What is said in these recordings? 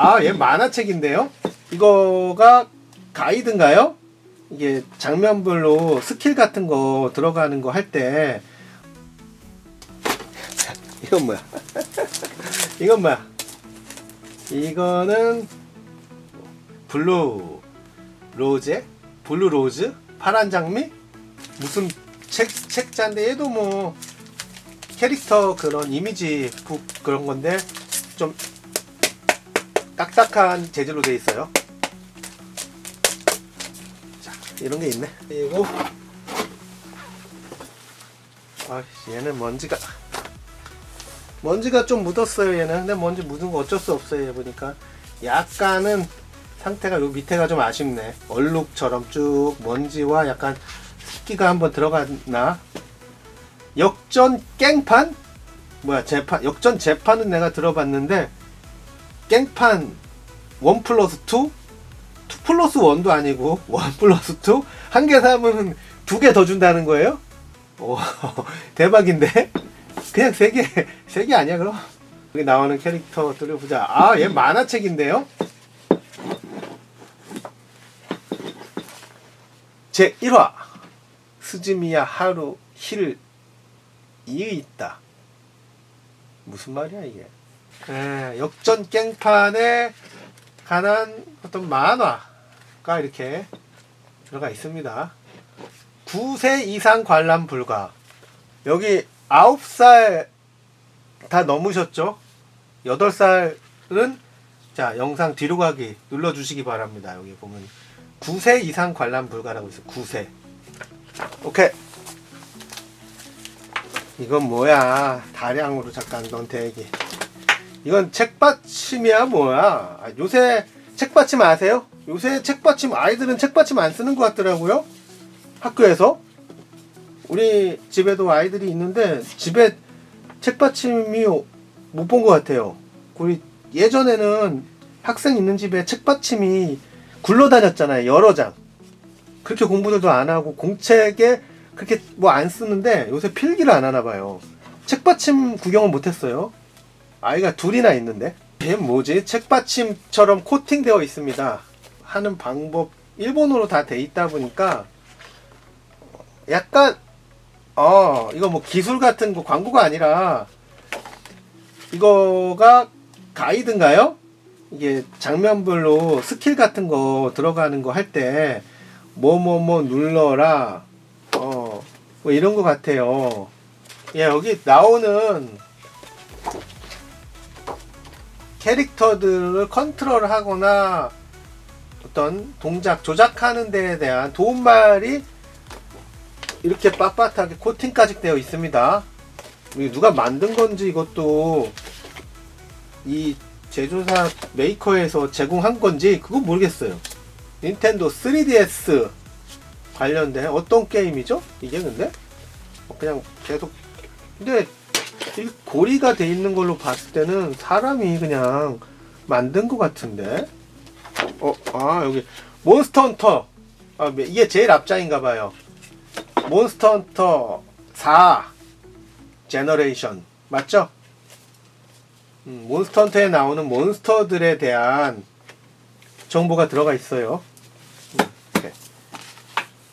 아, 얘 만화책인데요? 이거가 가이드인가요? 이게 장면별로 스킬 같은 거 들어가는 거 할 때. 이건 뭐야? 이건 뭐야? 이거는 블루 로제? 블루 로즈? 파란 장미? 무슨 책, 책자인데 얘도 뭐 캐릭터 그런 이미지 북 그런 건데 좀 딱딱한 재질로 돼 있어요. 자, 이런 게 있네. 그리고 아, 얘는 먼지가 먼지가 좀 묻었어요. 얘는 근데 먼지 묻은 거 어쩔 수 없어요. 얘 보니까 약간은 상태가 요 밑에가 좀 아쉽네. 얼룩처럼 쭉 먼지와 약간 습기가 한번 들어갔나? 역전 깽판? 뭐야 재판 역전 재판은 내가 들어봤는데 깽판 1 플러스 2? 2 플러스 1도 아니고 1 플러스 2? 한 개 사면 두 개 더 준다는 거예요? 오 대박인데? 그냥 세 개, 세 개 아니야 그럼? 여기 나오는 캐릭터들을 보자. 아, 얘 만화책인데요? 제 1화 스즈미야 하루 힐 이에 있다. 무슨 말이야 이게? 에, 역전 깽판에 관한 어떤 만화가 이렇게 들어가 있습니다. 9세 이상 관람 불가. 여기 9살 다 넘으셨죠? 8살은 자, 영상 뒤로 가기 눌러 주시기 바랍니다. 여기 보면 9세 이상 관람 불가라고 있어요. 9세. 오케이. 이건 뭐야? 다량으로 잠깐 넌 대기. 이건 책받침이야 뭐야? 아, 요새 책받침 아세요? 요새 책받침 아이들은 책받침 안 쓰는 것 같더라고요. 학교에서 우리 집에도 아이들이 있는데 집에 책받침이 못 본 것 같아요. 우리 예전에는 학생 있는 집에 책받침이 굴러다녔잖아요. 여러 장. 그렇게 공부들도 안 하고 공책에 그렇게 뭐 안 쓰는데 요새 필기를 안 하나 봐요. 책받침 구경을 못 했어요. 아이가 둘이나 있는데. 걔 뭐지? 책받침처럼 코팅되어 있습니다. 하는 방법 일본어로 다 돼 있다 보니까 약간 어 이거 뭐 기술 같은 거 광고가 아니라 이거가 가이드인가요? 이게 장면별로 스킬 같은 거 들어가는 거 할 때 뭐 뭐 뭐 눌러라 어 뭐 이런 거 같아요. 예 여기 나오는 캐릭터들을 컨트롤하거나 어떤 동작 조작하는 데에 대한 도움말이 이렇게 빳빳하게 코팅까지 되어 있습니다. 누가 만든 건지 이것도 이 제조사 메이커에서 제공한 건지 그건 모르겠어요. 닌텐도 3DS 관련된 어떤 게임이죠? 이게 근데 어, 그냥 계속 근데 이 고리가 돼 있는 걸로 봤을 때는 사람이 그냥 만든 것 같은데 어 아 여기 몬스터 헌터 아, 이게 제일 앞장인가 봐요. 몬스터 헌터 4 제너레이션 맞죠? 음, 몬스터 헌터에 나오는 몬스터들에 대한 정보가 들어가 있어요. 음, 이렇게.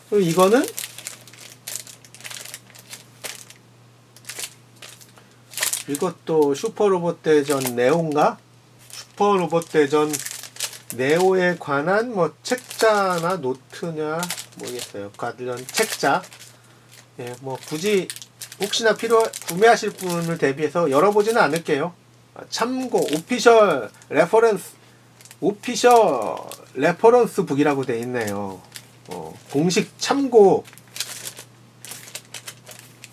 그리고 이거는 이것도 슈퍼로봇 대전 네오인가? 슈퍼로봇 대전 네오에 관한 뭐 책자나 노트냐 모르겠어요. 관련 책자. 예, 뭐 굳이 혹시나 필요 구매하실 분을 대비해서 열어보지는 않을게요. 아, 참고 오피셜 레퍼런스 오피셜 레퍼런스 북이라고 돼 있네요. 어, 공식 참고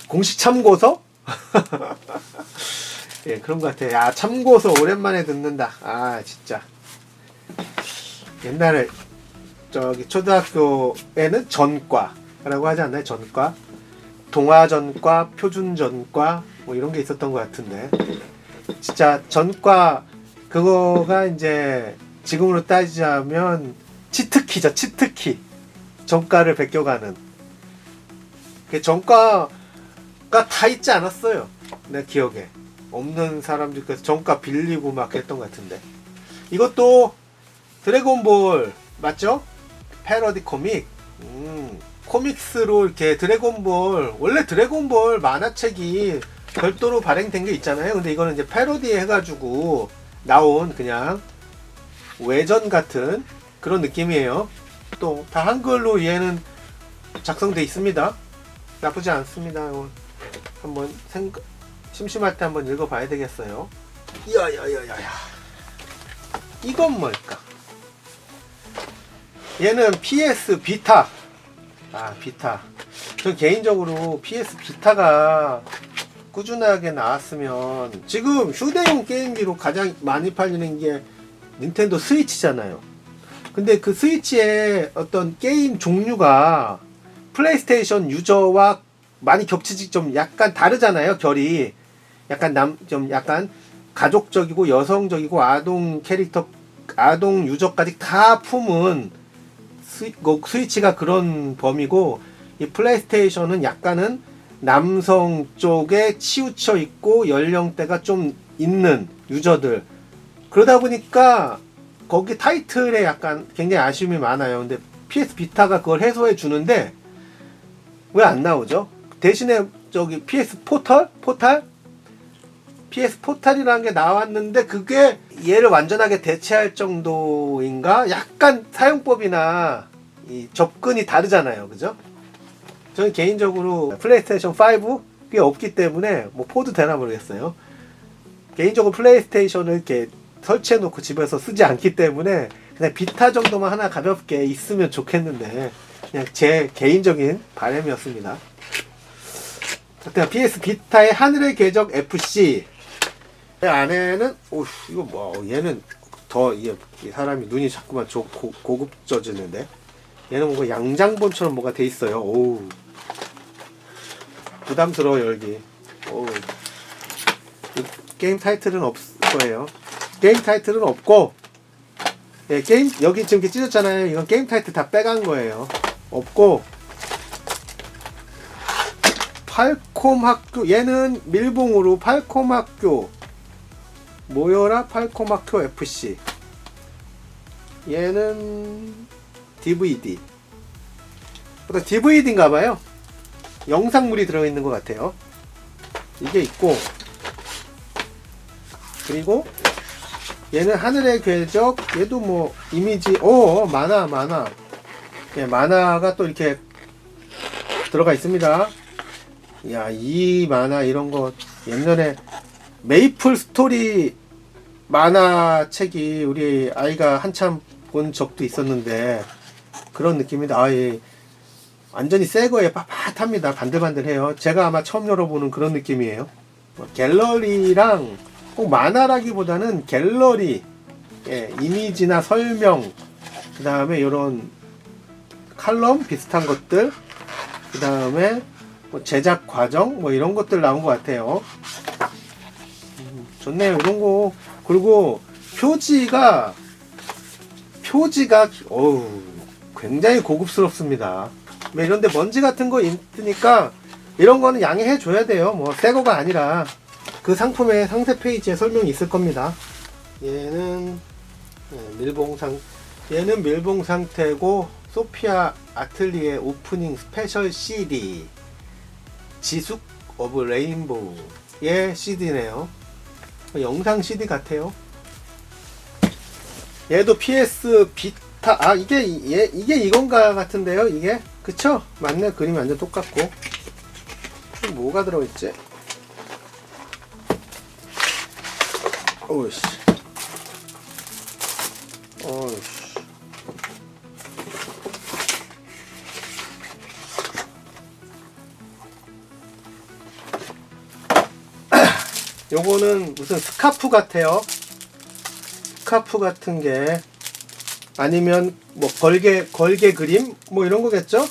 공식 참고서? 예, 그런 것 같아요. 야, 참고서 오랜만에 듣는다. 아, 진짜. 옛날에 저기 초등학교에는 전과라고 하지 않나요? 전과. 동화전과, 표준전과 뭐 이런 게 있었던 것 같은데. 진짜 전과 그거가 이제 지금으로 따지자면 치트키죠. 치트키. 전과를 베껴가는. 그 전과가 다 있지 않았어요. 내 기억에. 없는 사람들 그래서 정가 빌리고 막 했던 것 같은데 이것도 드래곤볼 맞죠? 패러디 코믹. 음, 코믹스로 이렇게 드래곤볼 원래 드래곤볼 만화책이 별도로 발행된 게 있잖아요. 근데 이거는 이제 패러디 해가지고 나온 그냥 외전 같은 그런 느낌이에요. 또 다 한글로 얘는 작성돼 있습니다. 나쁘지 않습니다. 한번 생각 심심할 때 한번 읽어봐야 되겠어요. 야야야야야. 이건 뭘까? 얘는 PS 비타. 아 비타. 전 개인적으로 PS 비타가 꾸준하게 나왔으면 지금 휴대용 게임기로 가장 많이 팔리는 게 닌텐도 스위치잖아요. 근데 그 스위치의 어떤 게임 종류가 플레이스테이션 유저와 많이 겹치지 좀 약간 다르잖아요. 결이 약간 남 좀 약간 가족적이고 여성적이고 아동 캐릭터 아동 유저까지 다 품은 스위, 그 스위치가 그런 범위고 이 플레이스테이션은 약간은 남성 쪽에 치우쳐 있고 연령대가 좀 있는 유저들 그러다 보니까 거기 타이틀에 약간 굉장히 아쉬움이 많아요. 근데 PS 비타가 그걸 해소해 주는데 왜 안 나오죠? 대신에 저기 PS 포털 포탈 PS 포탈이라는 게 나왔는데 그게 얘를 완전하게 대체할 정도인가? 약간 사용법이나 이 접근이 다르잖아요. 그죠? 저는 개인적으로 플레이스테이션 5꽤 없기 때문에 뭐 포도 되나 모르겠어요. 개인적으로 플레이스테이션을 이렇게 설치해 놓고 집에서 쓰지 않기 때문에 그냥 비타 정도만 하나 가볍게 있으면 좋겠는데 그냥 제 개인적인 바람이었습니다. 하여튼 PS 비타의 하늘의 궤적 FC 이 안에는 오 이거 뭐 얘는 더이 사람이 눈이 자꾸만 조, 고, 고급져지는데 얘는 뭔가 양장본처럼 뭐가 돼 있어요. 오우 부담스러워 열기. 오우 이 게임 타이틀은 없 거예요. 게임 타이틀은 없고 예, 게임 여기 지금 이렇게 찢었잖아요. 이건 게임 타이틀 다 빼간 거예요. 없고 팔콤 학교 얘는 밀봉으로 팔콤 학교 모여라 학교 FC 얘는 DVD 어떤 DVD인가 봐요. 영상물이 들어있는 것 같아요. 이게 있고 그리고 얘는 하늘의 궤적 얘도 뭐 이미지 오 만화 만화 예, 만화가 또 이렇게 들어가 있습니다 야 이 만화 이런 거 옛날에 메이플 스토리 만화책이 우리 아이가 한참 본 적도 있었는데 그런 느낌이다 아, 예. 완전히 새 거에 빳빳합니다 반들반들해요 제가 아마 처음 열어보는 그런 느낌이에요 뭐 갤러리랑 꼭 만화라기보다는 갤러리, 예, 이미지나 설명, 그 다음에 이런 칼럼 비슷한 것들, 그 다음에 뭐 제작 과정, 뭐 이런 것들 나온 것 같아요. 음, 좋네요, 이런 거. 그리고 표지가, 표지가, 어우, 굉장히 고급스럽습니다. 뭐 이런데 먼지 같은 거 있으니까 이런 거는 양해해 줘야 돼요. 뭐 새 거가 아니라. 그 상품의 상세 페이지에 설명이 있을 겁니다. 얘는 네, 밀봉 상 얘는 밀봉 상태고 소피아 아틀리에 오프닝 스페셜 CD 지숙 오브 레인보우의 CD네요. 영상 CD 같아요. 얘도 PS 비타 아 이게 얘, 이게 이건가 같은데요. 이게 그쵸? 맞네 그림이 완전 똑같고 뭐가 들어있지? 오이씨. 요거는 무슨 스카프 같아요. 스카프 같은 게 아니면 뭐 걸개 걸개 그림 뭐 이런 거겠죠?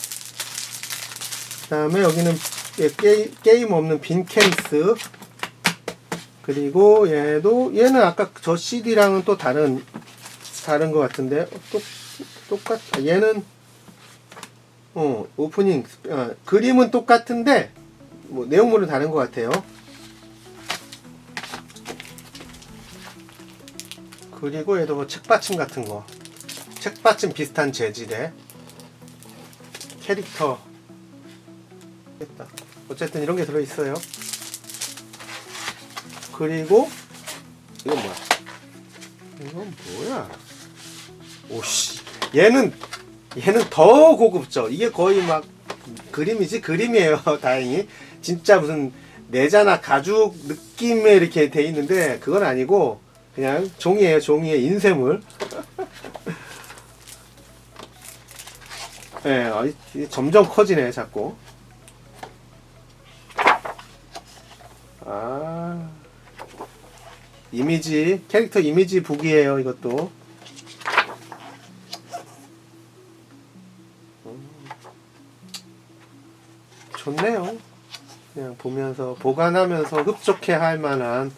그다음에 여기는 예, 게임, 게임 없는 빈 케이스 그리고 얘도 얘는 아까 저 CD랑은 또 다른 다른 것 같은데 똑 똑같 얘는 어 오프닝 어, 그림은 똑같은데 뭐 내용물은 다른 것 같아요. 그리고 얘도 뭐 책받침 같은 거. 책받침 비슷한 재질의 캐릭터. 됐다. 어쨌든 이런 게 들어있어요. 그리고 이건 뭐야? 이건 뭐야? 오씨. 얘는 얘는 더 고급져. 이게 거의 막 그림이지? 그림이에요. 다행히. 진짜 무슨 내자나 가죽 느낌의 이렇게 돼 있는데 그건 아니고 그냥 종이에요 종이에 인쇄물. 예, 이 점점 커지네 자꾸. 아. 이미지 캐릭터 이미지 북이에요 이것도. 음, 좋네요. 그냥 보면서 보관하면서 흡족해 할 만한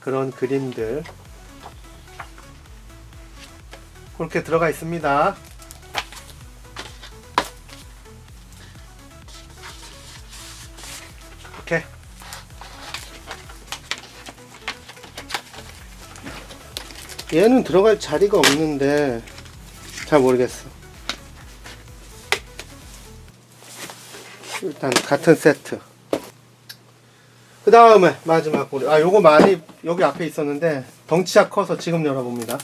그런 그림들 그렇게 들어가 있습니다 이렇게 얘는 들어갈 자리가 없는데 잘 모르겠어. 일단 같은 세트. 그 다음에 마지막 우리 아 요거 많이 여기 앞에 있었는데 덩치가 커서 지금 열어봅니다.